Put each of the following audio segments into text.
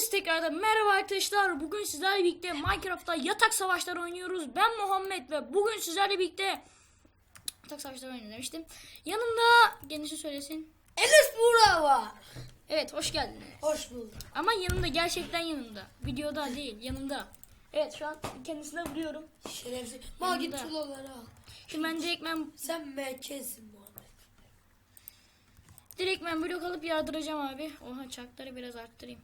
Herkese tekrardan merhaba arkadaşlar. Bugün sizlerle birlikte Minecraft'ta yatak savaşları oynuyoruz. Ben Muhammed ve bugün sizlerle birlikte yatak savaşları oynuyorum demiştim. Yanımda kendisi söylesin. Enes Buğra var. Evet hoş geldiniz. Hoş bulduk. Ama yanımda gerçekten yanımda. Videoda değil yanımda. Evet şu an kendisine vuruyorum. Şerefsiz. Ma git Yanında. tuloları al. Şimdi ben direkt ben, Sen merkezsin Muhammed. direkt ben blok alıp yardıracağım abi. Oha çarkları biraz arttırayım.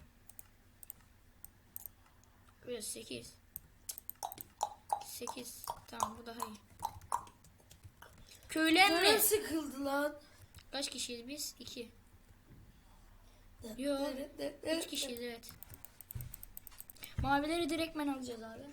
Biraz 8. 8. Tamam bu daha iyi. Köyler mi? Canım sıkıldı lan. Kaç kişiyiz biz? 2. Yo. 3 kişiyiz evet. Mavileri direkt ben alacağız abi.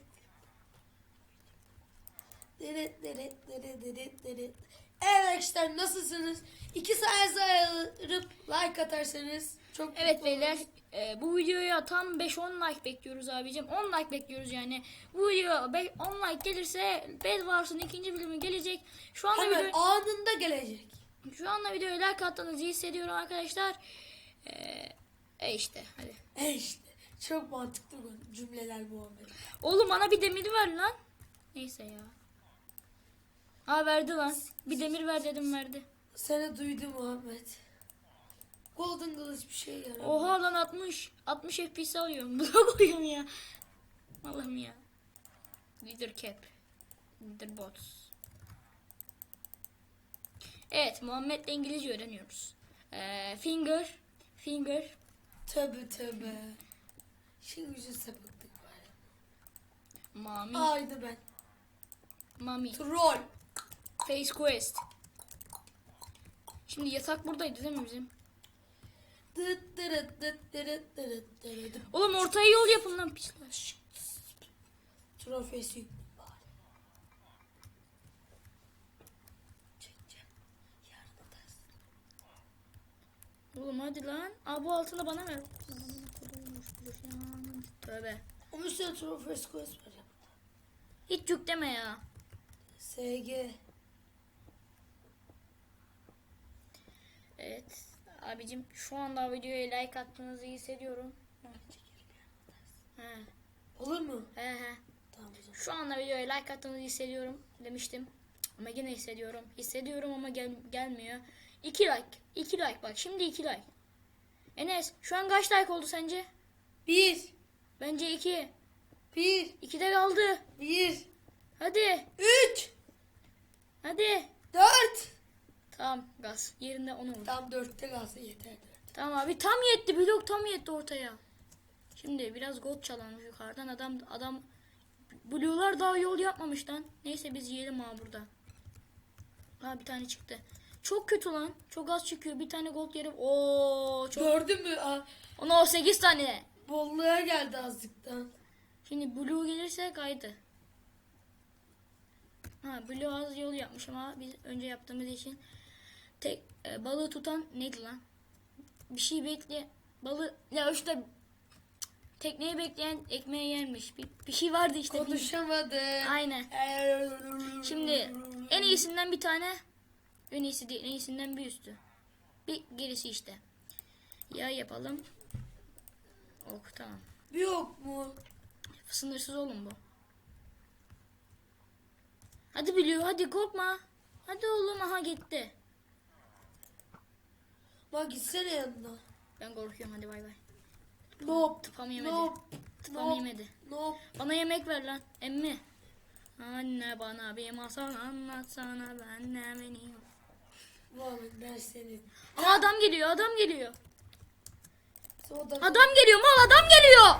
Deret deret deret deret deret. Evet arkadaşlar nasılsınız? İki sayenize ayırıp like atarsanız çok Evet beyler e, bu videoya tam 5-10 like bekliyoruz abicim. 10 like bekliyoruz yani. Bu video be- 10 like gelirse Bed Wars'ın ikinci bölümü gelecek. Şu anda Hemen video, anında gelecek. şu anda videoya like attığınızı hissediyorum arkadaşlar. E, e işte hadi. E işte. Çok mantıklı bu cümleler Muhammed. Oğlum bana bir demir ver lan. Neyse ya. Aa verdi lan. Bir demir ver dedim verdi. Seni duydum Muhammed. Golden kılıç bir şey yarar. Oha lan 60. 60 FPS alıyorum. Blok koyuyorum ya. Allah'ım ya. Leader cap. Leader bots. Evet Muhammed'le İngilizce öğreniyoruz. Ee, finger. Finger. Tövbe tövbe. Şimdi yüzü sapıklık var. Mami. Aynı ben. Mami. Troll. Face quest. Şimdi yatak buradaydı değil mi bizim? Dıt dırıt dıt dırıt dırıt dırıt. Oğlum ortaya yol yapın lan pisler. Trofesi var. Çekeceğim. Yarın atarsın. Oğlum hadi lan. Aa bu altını bana ver. Tövbe. O üstüne trofesi koyuz var ya. Hiç yük deme ya. SG. Evet. Abicim şu anda videoya like attığınızı hissediyorum. He. Olur mu? He he. Tamam o zaman. Şu anda videoya like attığınızı hissediyorum demiştim. Ama yine hissediyorum. Hissediyorum ama gel gelmiyor. 2 like. 2 like bak. Şimdi 2 like. Enes şu an kaç like oldu sence? Bir. Bence 2. Bir. 2'de kaldı. Bir. Hadi. Üç. Hadi. Dört. Tamam gaz. Yerinde 10 oldu. Tam dörtte kalsın yeter. Tamam abi tam yetti. Blok tam yetti ortaya. Şimdi biraz gold çalalım yukarıdan. Adam adam Blue'lar daha yol yapmamış lan. Neyse biz yiyelim ha burada. Ha bir tane çıktı. Çok kötü lan. Çok az çıkıyor. Bir tane gold yerim. Oo çok. Gördün mü? Aa, Ona o 8 tane. bolluğa geldi azlıktan. Şimdi Blue gelirse kaydı. Ha Blue az yol yapmış ama biz önce yaptığımız için tek e, balığı tutan neydi lan? Bir şey bekle balığı ya işte tekneyi bekleyen ekmeği yermiş. Bir, bir şey vardı işte. Konuşamadı. Aynen. Şimdi en iyisinden bir tane en iyisi değil en iyisinden bir üstü. Bir gerisi işte. Ya yapalım. Ok tamam. Yok mu? Sınırsız oğlum bu. Hadi biliyor hadi korkma. Hadi oğlum aha gitti. Bak gitsene yanına. Ben korkuyorum hadi bay bay. Nope. Tıpam yemedi. Nope. Tıpam Nope. yemedi. Nope. Bana yemek ver lan emmi. Anne bana bir masal anlatsana ben ne bileyim. Muhammed ben senin. Aa, adam geliyor adam geliyor. Adam geliyor mal adam geliyor.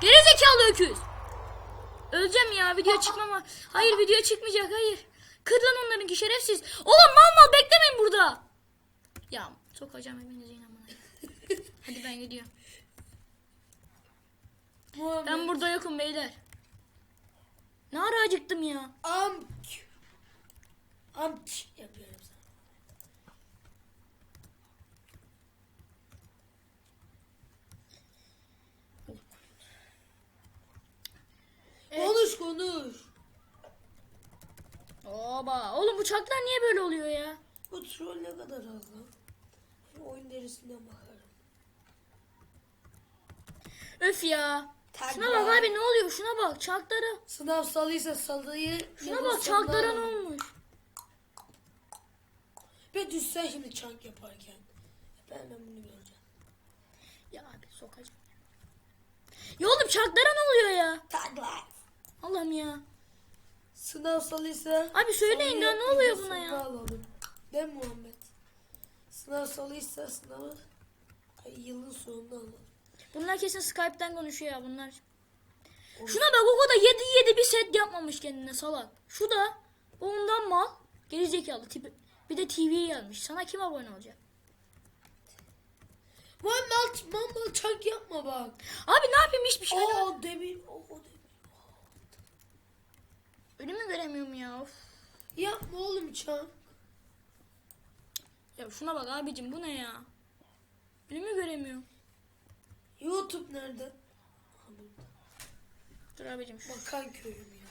Geri zekalı öküz. Öleceğim ya video çıkmama. Hayır video çıkmayacak hayır. Kır lan onlarınki şerefsiz. Oğlum mal mal beklemeyin burada. Ya sokacağım hepinizi inanmına. Hadi ben gidiyorum. Muhammed. Ben burada yokum beyler. Ne ara acıktım ya. Amk. Amk yapıyorum sana. Evet. Konuş konuş. Oba. Oğlum bu çaklar niye böyle oluyor ya? Bu troll ne kadar az lan? Oyun derisinden bakarım. Öf ya. Tag Şuna bak abi ne oluyor? Şuna bak çarklara. Sınav salıysa salıyı. Şuna da bak çarklara ne olmuş? Bir düşsen şimdi çank yaparken. Ben de bunu göreceğim. Ya abi sokacağım. Ya oğlum çarklara ne oluyor ya? Life. Allah'ım ya. Sınav salıysa. Abi söyleyin ya, ne oluyor buna ya? Alalım. Değil mi Muhammed? Sınav salıysa sınavı ay, yılın sonunda alalım. Bunlar kesin Skype'ten konuşuyor ya bunlar. Şuna bak o kadar 7 7 bir set yapmamış kendine salak. Şu da ondan mal. Gerizekalı tipi. Bir de TV yazmış. Sana kim abone olacak? Muhammed Muhammed çank yapma bak. Abi ne yapayım hiçbir şey. Oo demir. Oo demir. Önümü göremiyorum ya. Of. Yapma oğlum çank. Ya şuna bak abicim bu ne ya? Önümü göremiyorum. YouTube nerede? Dur abicim şu. Bakan köyüm ya.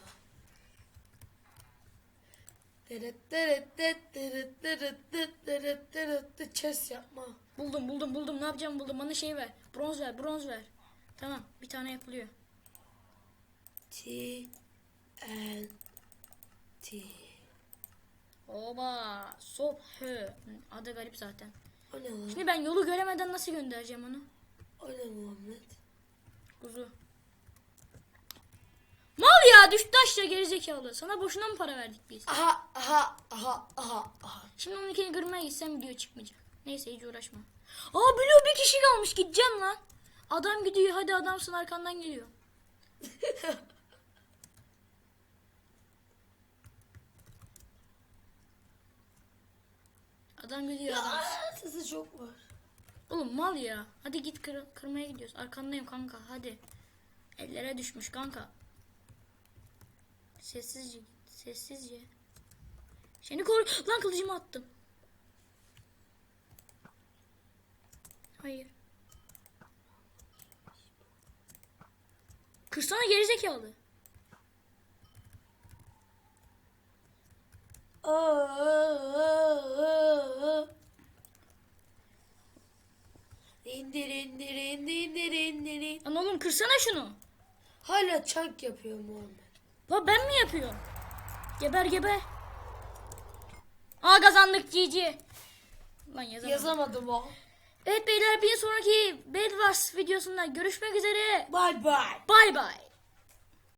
Deret deret deret deret deret deret deret deret deret Chess yapma. Buldum buldum buldum ne yapacağım buldum. Bana şey ver. Bronz ver bronz ver. Tamam bir tane yapılıyor. T N T Oba. Sop hı. Adı garip zaten. O ne lan? Şimdi ben yolu göremeden nasıl göndereceğim onu? O ne Muhammed? Kuzu. Mal ya düştü aşağı gerizekalı. Sana boşuna mı para verdik biz? Aha aha aha aha aha. Şimdi onunkini kırmaya gitsem video çıkmayacak. Neyse hiç uğraşma. Aa biliyor bir kişi kalmış gideceğim lan. Adam gidiyor hadi adamsın arkandan geliyor. Adam gidiyor adam. Sesi çok var. Oğlum mal ya. Hadi git kır, kırmaya gidiyoruz. Arkandayım kanka hadi. Ellere düşmüş kanka. Sessizce git. Sessizce. Seni koru... Lan kılıcımı attım. Hayır. Kırsana gerizekalı. Aa, aa, aa, aa. İndir indir indir indir indir indir. Lan oğlum kırsana şunu. Hala çank yapıyor Muhammed. La ben mi yapıyorum? Geber geber. Aa kazandık GG. Lan yazamadım. Yazamadım o. Evet beyler bir sonraki Bed Wars videosunda görüşmek üzere. Bye bye. Bay bay.